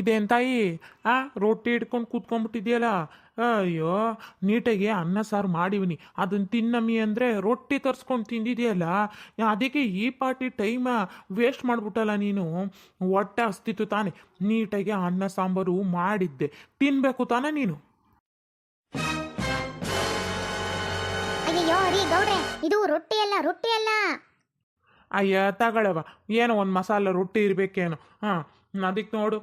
ಇದೇನ್ ತಾಯಿ ಆ ರೊಟ್ಟಿ ಇಟ್ಕೊಂಡು ಕೂತ್ಕೊಂಡ್ಬಿಟ್ಟಿದ್ಯಲ್ಲ? ಅಯ್ಯೋ ನೀಟಾಗಿ ಅನ್ನ ಸಾರು ಮಾಡಿವಿನಿ. ಅದನ್ನು ತಿನ್ನಮ್ಮಿ ಅಂದರೆ ರೊಟ್ಟಿ ತರಿಸ್ಕೊಂಡು ತಿಂದಿದೆಯಲ್ಲ? ಅದಕ್ಕೆ ಈ ಪಾರ್ಟಿ ಟೈಮ ವೇಸ್ಟ್ ಮಾಡಿಬಿಟ್ಟಲ್ಲ ನೀನು? ಹೊಟ್ಟೆ ಅಸ್ತಿತ್ತು ತಾನೆ. ನೀಟಾಗಿ ಅನ್ನ ಸಾಂಬಾರು ಮಾಡಿದ್ದೆ. ತಿನ್ನಬೇಕು ತಾನೆ ನೀನು? ಅಯ್ಯೋ ರೀ ಗೌಡ್ರೆ ಇದು ರೊಟ್ಟಿ ಅಲ್ಲ ರೊಟ್ಟಿ ಅಲ್ಲ. ಅಯ್ಯ ತಗೊಳವ ಏನೋ ಒಂದು ಮಸಾಲೆ ರೊಟ್ಟಿ ಇರಬೇಕೇನೋ. ಹಾಂ ಅದಕ್ಕೆ ನೋಡು.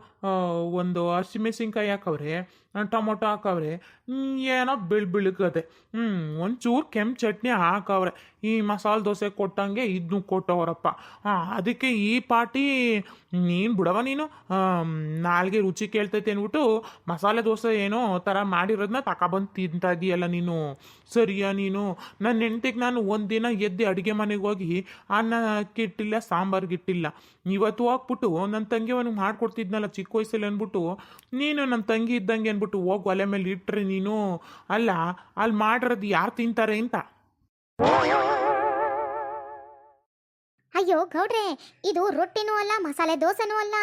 ಒಂದು ಹಸಿಮೆಣಸಿನ್ಕಾಯಿ ಹಾಕವ್ರೆ ಟೊಮೊಟೊ ಹಾಕವ್ರೆ ಏನೋ ಬಿಳ್ ಬಿಳುಕತೆ ಹ್ಞೂ ಒಂಚೂರು ಕೆಂಪು ಚಟ್ನಿ ಹಾಕವ್ರೆ. ಈ ಮಸಾಲೆ ದೋಸೆ ಕೊಟ್ಟಂಗೆ ಇದನ್ನು ಕೊಟ್ಟವರಪ್ಪ. ಅದಕ್ಕೆ ಈ ಪಾಟಿ ನೀನು ಬಿಡವ ನೀನು? ನಾಲ್ಗೆ ರುಚಿ ಕೇಳ್ತೈತೆ ಅಂದ್ಬಿಟ್ಟು ಮಸಾಲೆ ದೋಸೆ ಏನೋ ಥರ ಮಾಡಿರೋದನ್ನ ತಗೊಬಂದು ತಿಂತಾ ಇದೆಯಲ್ಲ ನೀನು? ಸರಿಯಾ ನೀನು? ನನ್ನ ಹೆಂಡ್ತಿಗೆ ನಾನು ಒಂದಿನ ಎದ್ದು ಅಡುಗೆ ಮನೆಗೆ ಹೋಗಿ ಅನ್ನಕ್ಕಿಟ್ಟಿಲ್ಲ ಸಾಂಬಾರ್ಗಿಟ್ಟಿಲ್ಲ ಇವತ್ತು ಹೋಗ್ಬಿಟ್ಟು ನನ್ನ ತಂಗಿ ಅವನಿಗೆ ಮಾಡ್ಕೊಡ್ತಿದ್ನಲ್ಲ ಚಿಕ್ಕ ವಯಸ್ಸಲ್ಲಿ ಅಂದ್ಬಿಟ್ಟು ನೀನು ನನ್ನ ತಂಗಿ ಇದ್ದಂಗೆ ಅಂದ್ಬಿಟ್ಟು ಹೋಗಿ ಒಲೆ ಮೇಲೆ ಇಟ್ಟರೆ ನೀನು? ಅಲ್ಲ ಅಲ್ಲಿ ಮಾಡಿರೋದು ಯಾರು ತಿಂತಾರೆ ಅಂತ. ಅಯ್ಯೋ ಗೌಡ್ರೆ ಇದು ರೊಟ್ಟಿನೂ ಅಲ್ಲ ಮಸಾಲೆ ದೋಸೆನೂ ಅಲ್ಲ.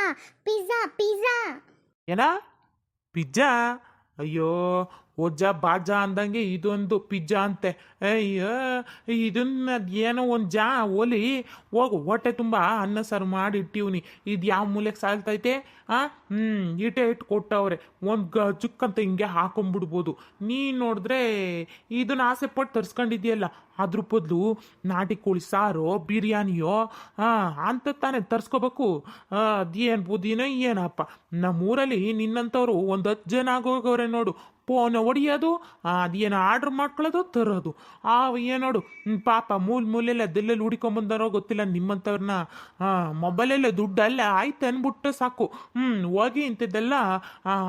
Pizza pizza. ಏನ? ಪಿಜ್ಜಾ? ಅಯ್ಯೋ ಒಜ್ಜ ಬಾಜ ಅಂದಂಗೆ ಇದೊಂದು ಪಿಜ್ಜಾ ಅಂತೆ. ಅಯ್ಯೋ ಇದನ್ನ ಏನೋ ಒಂದು ಜಾ ಒಲಿ. ಹೋಗು ಹೊಟ್ಟೆ ತುಂಬ ಅನ್ನ ಸಾರು ಮಾಡಿ ಇಟ್ಟಿವ್ನಿ. ಇದು ಯಾವ ಮೂಲೆಗೆ ಸಾಲ್ತೈತೆ? ಆ? ಹ್ಮ್, ಈಟೆ ಇಟ್ಟು ಕೊಟ್ಟವ್ರೆ. ಒಂದು ಗ ಚುಕ್ಕಂತ ಹಿಂಗೆ ಹಾಕೊಂಡ್ಬಿಡ್ಬೋದು ನೀನು ನೋಡಿದ್ರೆ ಇದನ್ನ ಆಸೆ ಪಟ್ಟು ತರ್ಸ್ಕೊಂಡಿದ್ಯಲ್ಲ. ಅದ್ರ ಬದಲು ನಾಟಿ ಕೋಳಿ ಸಾರೋ, ಬಿರಿಯಾನಿಯೋ ಹಾಂ ಅಂತ ತಾನೇ ತರ್ಸ್ಕೋಬೇಕು. ಅದೇನು ಬುದ್ಧಿನೋ ಏನಪ್ಪ ನಮ್ಮೂರಲ್ಲಿ ನಿನ್ನಂಥವ್ರು ಒಂದು ಹತ್ತು ಜನ ಆಗೋಗವ್ರೆ ನೋಡು. ಫೋನ್ ಹೊಡಿಯೋದು ಅದೇನು ಆರ್ಡ್ರ್ ಮಾಡ್ಕೊಳ್ಳೋದು ತರೋದು. ಆ ಏನು ನೋಡು. ಪಾಪ ಮೂಲ್ ಮೂಲೆಲ್ಲ ಅದೆಲ್ಲೆಲ್ಲಿ ಹುಡ್ಕೊಂಬಂದಾರೋ ಗೊತ್ತಿಲ್ಲ ನಿಮ್ಮಂಥವ್ರನ್ನ ಮೊಬೈಲಲ್ಲೇ ಅಲ್ಲೇ ಆಯ್ತು ಅಂದ್ಬಿಟ್ಟು ಸಾಕು. ಹ್ಞೂ ಹೋಗಿ ಇಂಥದ್ದೆಲ್ಲ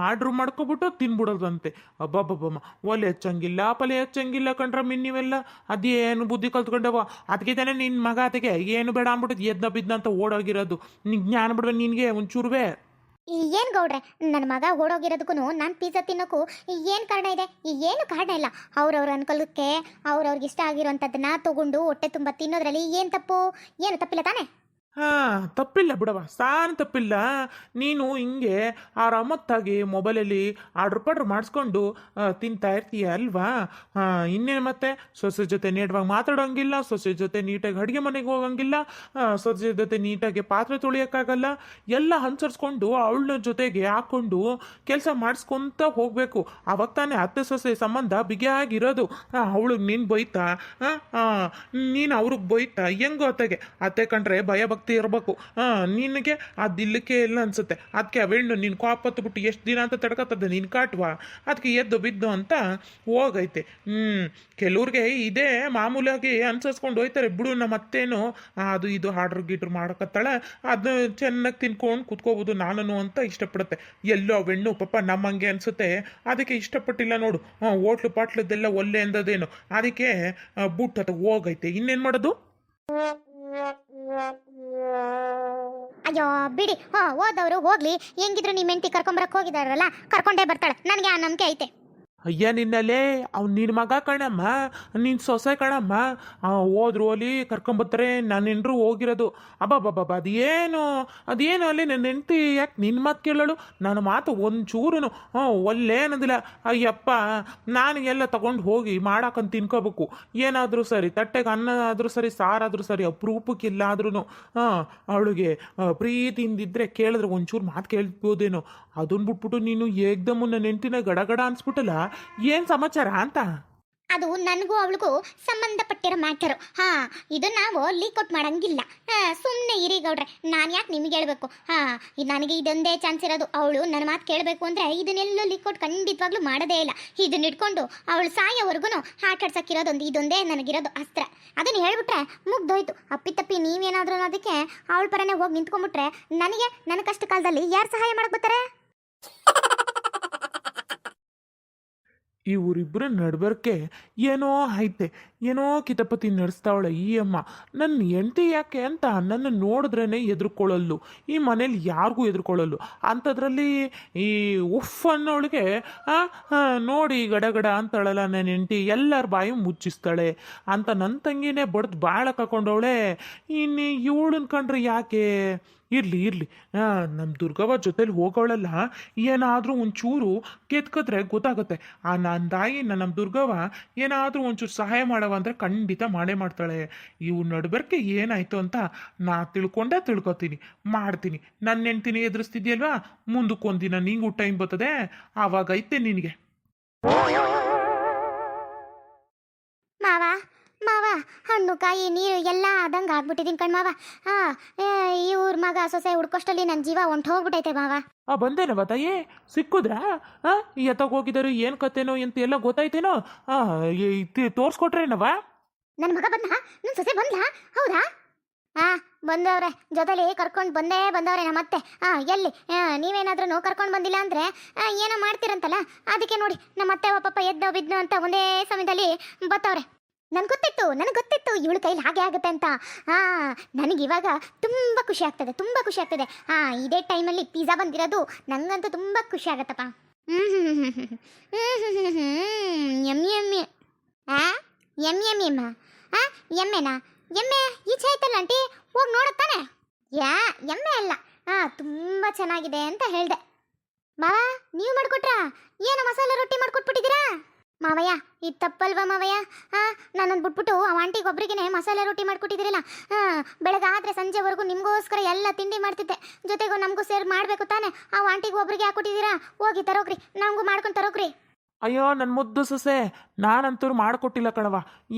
ಆರ್ಡ್ರ್ ಮಾಡ್ಕೊಬಿಟ್ಟು ತಿನ್ಬಿಡೋದಂತೆ. ಅಬ್ಬಬ್ಬಬ್ಬಮ್ಮ, ಒಲೆ ಹಚ್ಚಂಗಿಲ್ಲ ಪಲೆ ಹಚ್ಚಂಗಿಲ್ಲ ಕಂಡ್ರ ನೀವೆಲ್ಲ ಅದೇನು ಬುದ್ಧಿ ಕಲ್ತ್ಕೊಂಡವ ಅದಕ್ಕೆ ತಾನೇ ನಿನ್ನ ಮಗ ಅದಕ್ಕೆ ಏನು ಬೇಡ ಅಂದ್ಬಿಟ್ಟು ಎದ್ದ ಬಿದ್ದ ಅಂತ ಓಡೋಗಿರೋದು. ನಿಂಗೆ ಜ್ಞಾನ ಬಿಡುವ, ನಿನಗೆ ಒಂಚೂರುವೆ. ಏನು ಗೌಡ್ರೆ ನನ್ನ ಮಗ ಓಡೋಗಿರೋದಕ್ಕೂ ನಾನು ಪಿಜ್ಜಾ ತಿನ್ನೋಕ್ಕೂ ಏನು ಕಾರಣ ಇದೆ? ಏನು ಕಾರಣ ಇಲ್ಲ. ಅವ್ರವ್ರ ಅನ್ಕೊಳ್ಳೋಕ್ಕೆ ಅವ್ರವ್ರಿಗೆ ಇಷ್ಟ ಆಗಿರೋಂಥದ್ದನ್ನ ತಗೊಂಡು ಹೊಟ್ಟೆ ತುಂಬ ತಿನ್ನೋದ್ರಲ್ಲಿ ಏನು ತಪ್ಪು? ಏನು ತಪ್ಪಿಲ್ಲ ತಾನೇ? ಹಾ ತಪ್ಪಿಲ್ಲ ಬಿಡವ ಸಾನ್ ತಪ್ಪಿಲ್ಲ. ನೀನು ಹಿಂಗೆ ಆರಾಮತ್ತಾಗಿ ಮೊಬೈಲಲ್ಲಿ ಆರ್ಡ್ರ್ ಪಡ್ರ್ ಮಾಡಿಸ್ಕೊಂಡು ತಿಂತಾ ಇರ್ತೀಯ ಅಲ್ವಾ? ಆ, ಇನ್ನೇನು ಮತ್ತೆ? ಸೊಸೆ ಜೊತೆ ನೇಟವಾಗಿ ಮಾತಾಡೋಂಗಿಲ್ಲ ಸೊಸೆ ಜೊತೆ ನೀಟಾಗಿ ಅಡುಗೆ ಮನೆಗೆ ಹೋಗಂಗಿಲ್ಲ ಸೊಸೆ ಜೊತೆ ನೀಟಾಗಿ ಪಾತ್ರೆ ತೊಳಿಯೋಕ್ಕಾಗಲ್ಲ. ಎಲ್ಲ ಹಂಚರ್ಸ್ಕೊಂಡು ಅವಳ ಜೊತೆಗೆ ಹಾಕ್ಕೊಂಡು ಕೆಲಸ ಮಾಡಿಸ್ಕೊಂತ ಹೋಗಬೇಕು. ಅವಾಗ ತಾನೇ ಅತ್ತೆ ಸೊಸೆ ಸಂಬಂಧ ಬಿಗಿಯಾಗಿರೋದು. ಅವಳಿಗೆ ನೀನು ಬೈತಾ? ನೀನು ಅವ್ರಿಗೆ ಬೈತಾ? ಹೆಂಗೋ ಅತ್ತೆಗೆ ಅತ್ತೆ ಕಂಡ್ರೆ ಭಯ ಭಕ್ತಿ ಇರಬೇಕು. ನಿನಗೆ ಅದು ಇಲ್ಲಕ್ಕೆ ಇಲ್ಲ ಅನ್ಸುತ್ತೆ. ಅದಕ್ಕೆ ಅವೆಣ್ಣು ನೀನು ಬಿಟ್ಟು ಎಷ್ಟು ದಿನ ಅಂತ ತಡ್ಕತ್ತದೆ ನೀನು ಕಾಟ್ವಾ. ಅದಕ್ಕೆ ಎದ್ದು ಬಿದ್ದು ಅಂತ ಹೋಗೈತೆ. ಹ್ಞೂ ಕೆಲವ್ರಿಗೆ ಇದೇ ಮಾಮೂಲಾಗಿ ಅನ್ಸರ್ಸ್ಕೊಂಡು ಹೋಯ್ತಾರೆ. ಬಿಡು ನಮ್ಮ ಅತ್ತೇನು ಅದು ಇದು ಹಾಡ್ರ್ ಗಿಡ್ರು ಮಾಡಕತ್ತಾಳೆ. ಅದು ಚೆನ್ನಾಗಿ ತಿನ್ಕೊಂಡು ಕುತ್ಕೋಬೋದು ನಾನು ಅಂತ ಇಷ್ಟಪಡುತ್ತೆ. ಎಲ್ಲೋ ಅವೆಣ್ಣು ಪಾಪ ನಮ್ಮಂಗೆ ಅನ್ಸುತ್ತೆ. ಅದಕ್ಕೆ ಇಷ್ಟಪಟ್ಟಿಲ್ಲ ನೋಡು. ಹಾಂ ಹೋಟ್ಲು ಪಾಟ್ಲದ್ದೆಲ್ಲ ಒಲ್ಲೆ ಅಂದದೇನು? ಅದಕ್ಕೆ ಬುಟ್ ಅಥವಾ ಹೋಗೈತೆ. ಇನ್ನೇನು ಮಾಡೋದು? ಅಯ್ಯೋ, ಬಿಡಿ. ಹಾ ಹೋದವರು ಹೋಗ್ಲಿ. ಹೆಂಗಿದ್ರು ನಿಮ್ಮ ಹೆಂಡತಿ ಕರ್ಕೊಂಬರಕ್ ಹೋಗಿದಾರಲ್ಲ ಕರ್ಕೊಂಡೇ ಬರ್ತಾಳೆ. ನನಗೆ ಆ ನಂಬಿಕೆ ಐತೆ. ಅಯ್ಯ, ನಿನ್ನಲ್ಲೇ? ಅವ್ನು ನಿನ್ನ ಮಗ ಕಣಮ್ಮ. ನಿನ್ನ ಸೊಸೆ ಕಣಮ್ಮ. ಹೋದ್ರು ಅಲ್ಲಿ ಕರ್ಕೊಂಬತ್ತಾರೆ ಎಂಟ್ರು ಹೋಗಿರೋದು. ಅಬ್ಬಬ್ಬಬ್ಬ ಅದೇನು? ಅದೇನು ಅಲ್ಲಿ ನನ್ನ ಹೆಂಡ್ತಿ? ಯಾಕೆ ನಿನ್ನ ಮಾತು ಕೇಳೋಳು? ನನ್ನ ಮಾತು ಒಂಚೂರು ಒಲ್ಲೆ ಅನ್ನೋದಿಲ್ಲ. ಅಯ್ಯಪ್ಪ, ನಾನು ಎಲ್ಲ ತಗೊಂಡು ಹೋಗಿ ಮಾಡಾಕಂತ ತಿನ್ಕೋಬೇಕು. ಏನಾದರೂ ಸರಿ, ತಟ್ಟೆಗೆ ಅನ್ನ ಆದರೂ ಸರಿ ಸಾರಾದರೂ ಸರಿ, ಅಪರೂಪಕ್ಕಿಲ್ಲ ಆದ್ರೂ ಹಾಂ ಅವಳಿಗೆ ಪ್ರೀತಿಯಿಂದಿದ್ರೆ ಕೇಳಿದ್ರೆ ಒಂಚೂರು ಮಾತು ಕೇಳ್ಬೋದೇನೋ. ಅದನ್ನ ಬಿಟ್ಬಿಟ್ಟು ನೀನು ಏಕ್ದಮ್ಮು ನನ್ನ ಹೆಂಡ್ತಿನ ಗಡಗಡ ಅನ್ಸ್ಬಿಟ್ಟಲ್ಲ? ಏನು ಸಮಾಚಾರ ಅಂತ? ಅದು ನನಗೂ ಅವಳಿಗೂ ಸಂಬಂಧಪಟ್ಟಿರೋ ಮ್ಯಾಟರ್. ಹಾ ಇದು ನಾವು ಲೀಕ್ ಔಟ್ ಮಾಡಂಗಿಲ್ಲ. ಸುಮ್ಮನೆ ಇರಿ ಗೌಡ್ರೆ, ನಾನು ಯಾಕೆ ನಿಮಗೆ ಹೇಳ್ಬೇಕು? ಹಾ ಇದು ನನಗೆ ಇದೊಂದೇ ಚಾನ್ಸ್ ಇರೋದು. ಅವಳು ನನ್ನ ಮಾತು ಕೇಳಬೇಕು ಅಂದರೆ ಇದನ್ನೆಲ್ಲ ಲೀಕ್ ಔಟ್ ಖಂಡಿತವಾಗ್ಲೂ ಮಾಡೋದೇ ಇಲ್ಲ. ಇದನ್ನ ಇಟ್ಕೊಂಡು ಅವಳು ಸಾಯೋವರೆಗೂ ಆಟ ಆಡ್ಸಕ್ಕಿರೋದೊಂದು ಇದೊಂದೇ ನನಗಿರೋದು ಅಸ್ತ್ರ. ಅದನ್ನು ಹೇಳ್ಬಿಟ್ರೆ ಮುಗ್ದೋಯ್ತು. ಅಪ್ಪಿತಪ್ಪಿ ನೀವೇನಾದ್ರೂ ಅದಕ್ಕೆ ಅವಳ ಪರನೇ ಹೋಗಿ ನಿಂತ್ಕೊಂಡ್ಬಿಟ್ರೆ ನನಗೆ, ನನ್ನ ಕಷ್ಟ ಕಾಲದಲ್ಲಿ ಯಾರು ಸಹಾಯ ಮಾಡಕ್ಕೆ ಬರ್ತಾರೆ? ಇವರಿಬ್ಬರ ನಡ್ಬರ್ಕೆ ಏನೋ ಐತೆ, ಏನೋ ಕಿತಪತಿ ನಡೆಸ್ತಾವಳೆ ಈ ಅಮ್ಮ. ನನ್ನ ಹೆಂಡತಿ ಯಾಕೆ ಅಂತ ನನ್ನ ನೋಡಿದ್ರೇ ಎದುರ್ಕೊಳ್ಳಲ್ಲು. ಈ ಮನೇಲಿ ಯಾರಿಗೂ ಎದುರ್ಕೊಳ್ಳಲ್ಲು. ಅಂಥದ್ರಲ್ಲಿ ಈ ಉಫ್ ಅನ್ನೋಳಿಗೆ ನೋಡಿ ಗಡಗಡ ಅಂತಾಳಲ್ಲ ನನ್ನ ಹೆಂಡತಿ, ಎಲ್ಲರ ಬಾಯಿ ಮುಚ್ಚಿಸ್ತಾಳೆ ಅಂತ ನನ್ನ ತಂಗಿನೇ ಬಡ್ದು ಬಾಳ ಹಾಕೊಂಡವಳೆ ಇನ್ನು ಇವಳನ್ನ ಕಂಡ್ರೆ ಯಾಕೆ? ಇರ್ಲಿ ಇರ್ಲಿ. ನಮ್ಮ ದುರ್ಗವ್ವ ಜೊತೆಲಿ ಹೋಗೋಳಲ್ಲ, ಏನಾದರೂ ಒಂಚೂರು ಕೆತ್ಕಿದ್ರೆ ಗೊತ್ತಾಗುತ್ತೆ. ಆ ನನ್ನ ತಾಯಿ ನಮ್ಮ ದುರ್ಗವ್ವ ಏನಾದರೂ ಒಂಚೂರು ಸಹಾಯ ಮಾಡವ ಅಂದರೆ ಖಂಡಿತ ಮಾಡೇ ಮಾಡ್ತಾಳೆ. ಇವು ನಡ್ಬರ್ಕೆ ಏನಾಯ್ತು ಅಂತ ನಾ ತಿಳ್ಕೊಂಡೇ ತಿಳ್ಕೊತೀನಿ, ಮಾಡ್ತೀನಿ. ನನ್ನ ಹೆಂಡ್ತೀನಿ ಎದುರಿಸ್ತಿದ್ಯಲ್ವಾ? ಮುಂದಕ್ಕೊಂದಿನ ನಿಂಗೂ ಟೈಮ್ ಬರ್ತದೆ ಆವಾಗೈತೆ ನಿನಗೆ. ಕಾಯಿ ನೀರು ಎಲ್ಲ ಆದಂಗೆ ಆಗ್ಬಿಟ್ಟಿದ್ದೀನಿ ಕಣ್ಮಾವ ಹಾ ಈ ಇವ್ರ ಮಗ ಸೊಸೆ ಹುಡ್ಕೋಷ್ಟಲ್ಲಿ ನನ್ನ ಜೀವ ಹೊಂಟು ಹೋಗ್ಬಿಟ್ಟೈತೆ ಮಾವ. ಆ ಬಂದೇನವ ತಾಯಿ? ಸಿಕ್ಕುದ್ರಾ? ಆ ಎತ್ತಕ್ಕೆ ಹೋಗಿದಾರು ಏನು ಕತೆನೋ ಅಂತ ಎಲ್ಲ ಗೊತ್ತಾಯ್ತೇನೋ? ಆ ತೋರಿಸ್ಕೊಟ್ರೇನವ ನನ್ನ ಮಗ ಬಂದ ನನ್ನ ಸೊಸೆ ಬಂದ ಹೌದಾ? ಹಾ ಬಂದವ್ರೆ ಜೊತೆಲಿ ಕರ್ಕೊಂಡು ಬಂದೇ ಬಂದವ್ರೆ ನಮ್ಮ ಮತ್ತೆ ಹಾ ಎಲ್ಲಿ? ನೀವೇನಾದ್ರೂ ಕರ್ಕೊಂಡು ಬಂದಿಲ್ಲ ಅಂದ್ರೆ ಏನೋ ಮಾಡ್ತೀರಂತಲ್ಲ? ಅದಕ್ಕೆ ನೋಡಿ ನಮ್ಮ ಅತ್ತೆ ಪಾಪ ಎದ್ದೋ ಬಿದ್ನೋ ಅಂತ ಒಂದೇ ಸಮಯದಲ್ಲಿ ಬತ್ತವ್ರೆ. ನನಗೆ ಗೊತ್ತಿತ್ತು ನನಗೆ ಗೊತ್ತಿತ್ತು ಇವಳು ಕೈಲಿ ಹಾಗೆ ಆಗುತ್ತೆ ಅಂತ. ಹಾಂ, ನನಗೆ ಇವಾಗ ತುಂಬ ಖುಷಿ ಆಗ್ತದೆ, ತುಂಬ ಖುಷಿ ಆಗ್ತದೆ. ಹಾಂ, ಇದೇ ಟೈಮಲ್ಲಿ ಪಿಜ್ಜಾ ಬಂದಿರೋದು ನನಗಂತೂ ತುಂಬ ಖುಷಿ ಆಗತ್ತಪ್ಪ. ಹ್ಞೂ ಹ್ಞೂ ಹ್ಞೂ ಹ್ಞೂ ಹ್ಞೂ ಹ್ಞೂ ಹ್ಞೂ ಎಂ ಎಮ್ಮೆ ಹಾಂ ಎಂ ಎಂ ಎಮ್ಮ ಹಾಂ ಎಮ್ಮೆನಾ? ಎಮ್ಮೆ, ಈಚೆ ಆಯ್ತಲ್ಲ ಆಂಟಿ? ಹೋಗಿ ನೋಡುತ್ತಾನೆ ಯಾ, ಎಮ್ಮೆ ಅಲ್ಲ. ಹಾಂ ತುಂಬ ಚೆನ್ನಾಗಿದೆ ಅಂತ ಹೇಳಿದೆ. ಮಾವ, ನೀವು ಮಾಡಿಕೊಟ್ರಾ? ಏನು ಮಸಾಲೆ ರೊಟ್ಟಿ ಮಾಡ್ಕೊಟ್ಬಿಟ್ಟಿದ್ದೀರಾ? ಮಾವಯ್ಯ ಇದು ತಪ್ಪಲ್ವಾ ಮಾವಯ್ಯ? ಹಾ ನನ್ನನ್ನು ಬಿಟ್ಬಿಟ್ಟು ಆ ಆಂಟಿಗೆ ಒಬ್ರಿಗೇನೆ ಮಸಾಲೆ ರೊಟ್ಟಿ ಮಾಡ್ಕೊಟ್ಟಿದ್ದೀರಲ್ಲ ಹಾ ಬೆಳಗಾದ್ರೆ ಸಂಜೆವರೆಗೂ ನಿಮಗೋಸ್ಕರ ಎಲ್ಲ ತಿಂಡಿ ಮಾಡ್ತಿದ್ದೆ. ಜೊತೆಗೂ ನಮಗೂ ಸೇರಿ ಮಾಡಬೇಕು ತಾನೆ. ಆ ಆಂಟಿಗೆ ಒಬ್ರಿಗೆ ಹಾಕೊಟ್ಟಿದ್ದೀರಾ ಹೋಗಿ ತರೋಗ್ರಿ ನಮಗೂ ಮಾಡ್ಕೊಂಡು ತರೋಗ್ರಿ ಅಯ್ಯೋ ನನ್ನ ಮುದ್ದು ಸೊಸೆ ನಾನಂತೂ ಮಾಡಿಕೊಟ್ಟಿಲ್ಲ ಕಣವ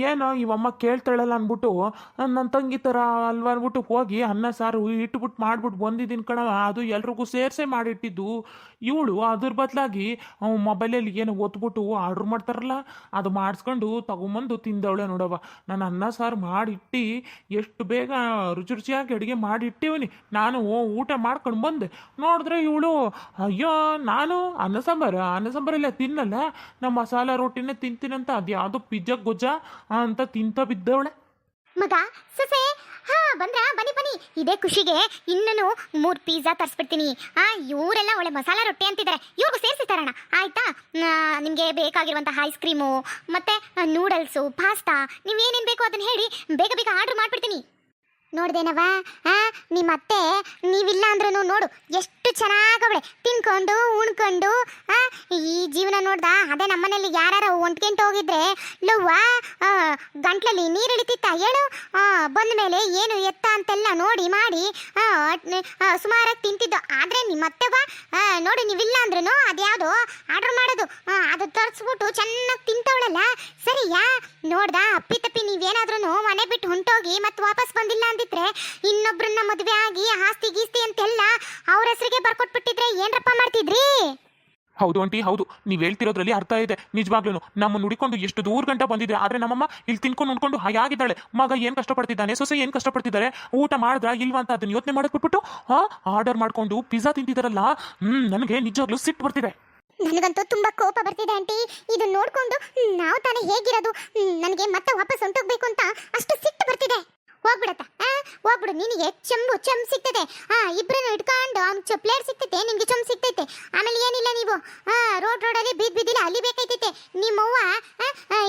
ಏನೋ ಇವಮ್ಮ ಕೇಳ್ತಾಳಲ್ಲ ಅಂದ್ಬಿಟ್ಟು, ನನ್ನ ತಂಗಿ ಥರ ಅಲ್ವಾ ಅಂದ್ಬಿಟ್ಟು ಹೋಗಿ ಅನ್ನ ಸಾರು ಇಟ್ಬಿಟ್ಟು ಮಾಡ್ಬಿಟ್ಟು ಬಂದಿದ್ದೀನಿ ಕಣವ ಅದು ಎಲ್ರಿಗೂ ಸೇರಿಸೇ ಮಾಡಿಟ್ಟಿದ್ದು. ಇವಳು ಅದ್ರ ಬದಲಾಗಿ ಮೊಬೈಲಲ್ಲಿ ಏನು ಒತ್ಬಿಟ್ಟು ಆರ್ಡ್ರ್ ಮಾಡ್ತಾರಲ್ಲ, ಅದು ಮಾಡಿಸ್ಕೊಂಡು ತಗೊಂಬಂದು ತಿಂದವಳೆ ನೋಡವ್ವ. ನಾನು ಅನ್ನ ಸಾರು ಮಾಡಿಟ್ಟು, ಎಷ್ಟು ಬೇಗ ರುಚಿ ರುಚಿಯಾಗಿ ಅಡುಗೆ ಮಾಡಿಟ್ಟಿವನಿ. ನಾನು ಊಟ ಮಾಡ್ಕೊಂಡು ಬಂದೆ. ನೋಡಿದ್ರೆ ಇವಳು, ಅಯ್ಯೋ, ನಾನು ಅನ್ನ ಸಾಂಬಾರು, ಅನ್ನ ಸಾಂಬಾರೆಲ್ಲ ತಿನ್ನಲ್ಲ. ನಮ್ಮ ಮಸಾಲ ರೊಟ್ಟಿನೇ ತಿಂತೀನಂತ? ಅದು ಪಿಜ್ಜಾ ಗೊಜ್ಜ ಅಂತ ತಿಂತ ಬಿದ್ದವಳೆ. ಮಗ, ಸೊಸೆ, ಹಾ, ಬಂದ್ರ? ಬನ್ನಿ ಬನ್ನಿ. ಇದೇ ಖುಷಿಗೆ ಇನ್ನೂ ಮೂರು ಪಿಜ್ಜಾ ತರ್ಸ್ಬಿಡ್ತೀನಿ. ಆ, ಇವರೆಲ್ಲ ಒಳ್ಳೆ ಮಸಾಲಾ ರೊಟ್ಟಿ ಅಂತಿದ್ದಾರೆ ಇವ್ರಿಗೂ ಸೇರಿಸಿ ತರೋಣ. ಆಯ್ತಾ? ನಿಮಗೆ ಬೇಕಾಗಿರುವಂತಹ ಐಸ್ ಕ್ರೀಮು ಮತ್ತೆ ನೂಡಲ್ಸು ಪಾಸ್ತಾ ನೀವು ಏನೇನು ಬೇಕು ಅದನ್ನ ಹೇಳಿ ಬೇಗ ಬೇಗ ಆರ್ಡರ್ ಮಾಡ್ಬಿಡ್ತೀನಿ. ನೋಡ್ದೇನವ ಆ ನಿಮ್ಮ ಅತ್ತೆ ನೀವಿಲ್ಲ ಅಂದ್ರೂ ನೋಡು ಎಷ್ಟು ಚೆನ್ನಾಗವಳೆ ತಿನ್ಕೊಂಡು ಉಣ್ಕೊಂಡು ಆ ಈ ಜೀವನ ನೋಡ್ದ? ಅದೇ ನಮ್ಮನೇಲಿ ಯಾರು ಒಂಟ್ಗೆಂಟು ಹೋಗಿದ್ರೆ ಲವ್ವ ಗಂಟ್ಲಲ್ಲಿ ನೀರು ಇಳಿತಿತ್ತ ಹೇಳು? ಬಂದ ಮೇಲೆ ಏನು ಎತ್ತ ಅಂತೆಲ್ಲ ನೋಡಿ ಮಾಡಿ ಸುಮಾರಾಗಿ ತಿಂತಿದ್ದು ಆದರೆ ನಿಮ್ಮ ಆ, ನೋಡಿ ನೀವಿಲ್ಲ ಅಂದ್ರೂ ಅದ್ಯಾವುದೋ ಆರ್ಡರ್ ಮಾಡೋದು. ಅದು ತರಿಸ್ಬಿಟ್ಟು ಚೆನ್ನಾಗಿ ತಿಂತವಳಲ್ಲ. ಸರಿಯಾ? ನೋಡ್ದ? ಅಪ್ಪಿ ತಪ್ಪಿ ನೀವೇನಾದ್ರೂ ಮನೆ ಹೊಂಟೋಗಿ ಮತ್ತೆ ವಾಪಸ್ ಬಂದಿಲ್ಲ ಅಂದಿದ್ರೆ ಇನ್ನೊಬ್ರನ್ನ ಮದುವೆ ಆಗಿ ಆಸ್ತಿ ಗೀಸ್ತಿ ಅಂತೆಲ್ಲ ಅವ್ರ ಹೆಸರಿಗೆ ಬರ್ಕೊಟ್ಬಿಟ್ಟಿದ್ರೆ ಏನ್ರಪ್ಪ ಮಾಡ್ತಿದ್ರಿ? ಹೌದು ಆಂಟಿ, ಹೌದು. ನೀವು ಹೇಳ್ತಿರೋದ್ರಲ್ಲಿ ಅರ್ಥ ಇದೆ. ನಿಜವಾಗ್ಲೂ ನಮ್ಮ ನುಡಿಕೊಂಡು ಎಷ್ಟು ದೂರ ಗಂಟ ಬಂದಿದೆ ಆದ್ರೆ ನಮ್ಮಮ್ಮ ಇಲ್ಲಿ ತಿನ್ಕೊಂಡು ಉಂಡ್ಕೊಂಡು ಹಾಯಾಗಿದ್ದಾಳೆ. ಮಗ ಏನು ಕಷ್ಟಪಡ್ತಿದ್ದಾನೆ? ಸೊಸೆ ಏನು ಕಷ್ಟಪಡ್ತಿದ್ದಾರೆ? ಊಟ ಮಾಡಿದ್ರ ಇಲ್ವಾ ಅಂತ ಅದನ್ನ ಯೋಚನೆ ಮಾಡೋದು ಬಿಟ್ಬಿಟ್ಟು ಹಾ ಆರ್ಡರ್ ಮಾಡ್ಕೊಂಡು ಪಿಜ್ಜಾ ತಿಂತಿದ್ದಾರಲ್ಲ? ಹ್ಮ್, ನನಗೆ ನಿಜವಾಗ್ಲೂ ಸಿಟ್ಟು ಬರ್ತಿದೆ. ನನಗಂತೂ ತುಂಬಾ ಕೋಪ ಬರ್ತಿದೆ ಆಂಟಿ. ಇದು ನೋಡ್ಕೊಂಡು ನಾವು ತಾನೇ ಹೇಗಿರೋದು? ನನಗೆ ಮತ್ತೆ ವಾಪಸ್ ಹೊಂಟೋಗ್ಬೇಕು ಅಂತ ಅಷ್ಟು ಸಿಟ್ಟು ಬರ್ತಿದೆ. ಹೋಗ್ಬಿಡತ್ತ ಹೋಗ್ಬಿಡು ನಿನಗೆ ಚಂಬು ಚಮ್ ಸಿಗ್ತದೆ. ಆ ಇಬ್ಬರನ್ನು ಇಟ್ಕೊಂಡು ಚ ಪ್ಲೇಟ್ ಸಿಗ್ತೈತೆ ನಿಮ್ಗೆ ಚಮ್ ಸಿಗ್ತೈತೆ. ಆಮೇಲೆ ಏನಿಲ್ಲ ನೀವು? ರೋಡ್ ರೋಡಲ್ಲಿ ಬೀದ್ ಬಿದ್ದಿಲ್ಲ ಅಲ್ಲಿ ಬೇಕೈತೈತೆ ನಿಮ್ಮವ್ವ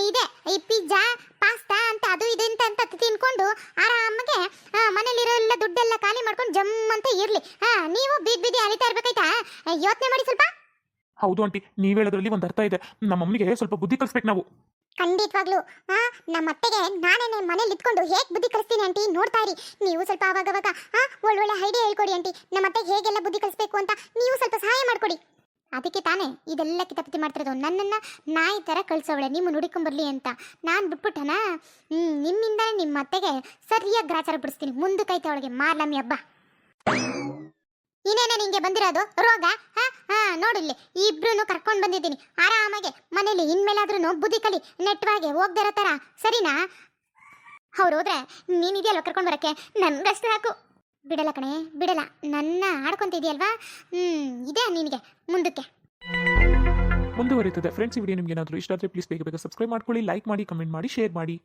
ಇದೆ. ಈ ಪಿಜ್ಜಾ ಪಾಸ್ತಾ ಅಂತ ಅದು ಇದೆ ಅಂತ ಅಂತ ತಿನ್ಕೊಂಡು ಆರಾಮಾಗೆ ಆ, ಮನೇಲಿರೋ ಎಲ್ಲ ದುಡ್ಡೆಲ್ಲ ಖಾಲಿ ಮಾಡ್ಕೊಂಡು ಜಮ್ ಅಂತ ಇರ್ಲಿ. ಹಾ ನೀವು ಬೀದ್ ಬಿದ್ದಿ ಅಲಿತಾ ಇರ್ಬೇಕಾಯ್ತಾ? ಯೋಚನೆ ಮಾಡಿ ಸ್ವಲ್ಪ. ಹೌದು ಆಂಟಿ, ನೀವು ಹೇಳೋದ್ರಲ್ಲಿ ಒಂದು ಅರ್ಥ ಇದೆ. ನಮ್ಮಮ್ಮನಿಗೆ ಸ್ವಲ್ಪ ಬುದ್ಧಿ ಕಲಿಸ್ಬೇಕು ನಾವು. ಖಂಡಿತವಾಗ್ಲು. ಆ ನಮ್ಮ ಅತ್ತೆಗೆ ನಾನೇನೆ ಮನೇಲಿ ಇಟ್ಕೊಂಡು ಹೇಗೆ ಬುದ್ಧಿ ಕಲಿಸ್ತೀನಿ ಆಂಟಿ, ನೋಡ್ತಾ ಇರಿ. ನೀವು ಸ್ವಲ್ಪ ಅವಾಗವಾಗ, ಆ, ಒಳ್ಳೊಳ್ಳೆ ಐಡಿಯಾ ಹೇಳ್ಕೊಡಿ ಆಂಟಿ. ನಮ್ಮ ಅತ್ತೆಗೆ ಹೇಗೆಲ್ಲ ಬುದ್ಧಿ ಕಲಿಸ್ಬೇಕು ಅಂತ ನೀವು ಸ್ವಲ್ಪ ಸಹಾಯ ಮಾಡ್ಕೊಡಿ. ಅದಕ್ಕೆ ತಾನೇ ಇದೆಲ್ಲ ಕಿತಾಪತಿ ಮಾಡ್ತಿರೋದು. ನನ್ನನ್ನು ನಾಯಿ ಥರ ಕಳ್ಸೋಳೆ ನಿಮ್ಮ ನುಡಿಕೊಂಬರ್ಲಿ ಅಂತ. ನಾನು ಬಿಟ್ಬಿಟ್ಟನ? ಹ್ಞೂ ನಿಮ್ಮಿಂದ ನಿಮ್ಮ ಅತ್ತೆಗೆ ಸರಿಯಾಗಿ ಗ್ರಾಚಾರ ಬಿಡಿಸ್ತೀನಿ. ಮುಂದಕ್ಕೆ ಅವಳಿಗೆ ಮಾರ್ಲಮ್ಮಿ ಹಬ್ಬ? ಇನ್ನೇನೆ ನಿಂಗೆ ಬಂದಿರೋದು? ರೋಗ? ಹಾ? ಹಾ ನೋಡಿಲ್ಲಿ ಇಬ್ರು ಕರ್ಕೊಂಡು ಬಂದಿದ್ದೀನಿ. ಆರಾಮಾಗೆ. ಮನೇಲಿ ಇನ್ಮೇಲಾದ್ರೂ ಬುದ್ಧಿ ಕಲಿ, ನೆಟ್ವಾಗಿ ಹೋಗ್ದಿರೋ ಥರ. ಸರಿನಾ? ಅವ್ರು ಹೋದ್ರೆ ನೀನಿದೆಯಲ್ವ ಕರ್ಕೊಂಡು ಬರಕ್ಕೆ? ನನ್ಗಷ್ಟು ಹಾಕು. ಬಿಡಲ್ಲ ಕಣೆ, ಬಿಡಲ್ಲ. ನನ್ನ ಆಡ್ಕೊಂತಿದ್ಯಲ್ವಾ? ಹ್ಮ್, ಇದೆ ನಿನಗೆ. ಮುಂದಕ್ಕೆ. ಮುಂದುವರಿತದೆ ಫ್ರೆಂಡ್ಸ್ ಈ ವಿಡಿಯೋ ನಿಮ್ಗೆ ಏನಾದರೂ ಇಷ್ಟ ಆದರೆ ಪ್ಲೀಸ್ ಬೇಗ ಬೇಗ ಸಬ್ಸ್ಕ್ರೈಬ್ ಮಾಡ್ಕೊಳ್ಳಿ ಲೈಕ್ ಮಾಡಿ ಕಮೆಂಟ್ ಮಾಡಿ ಶೇರ್ ಮಾಡಿ.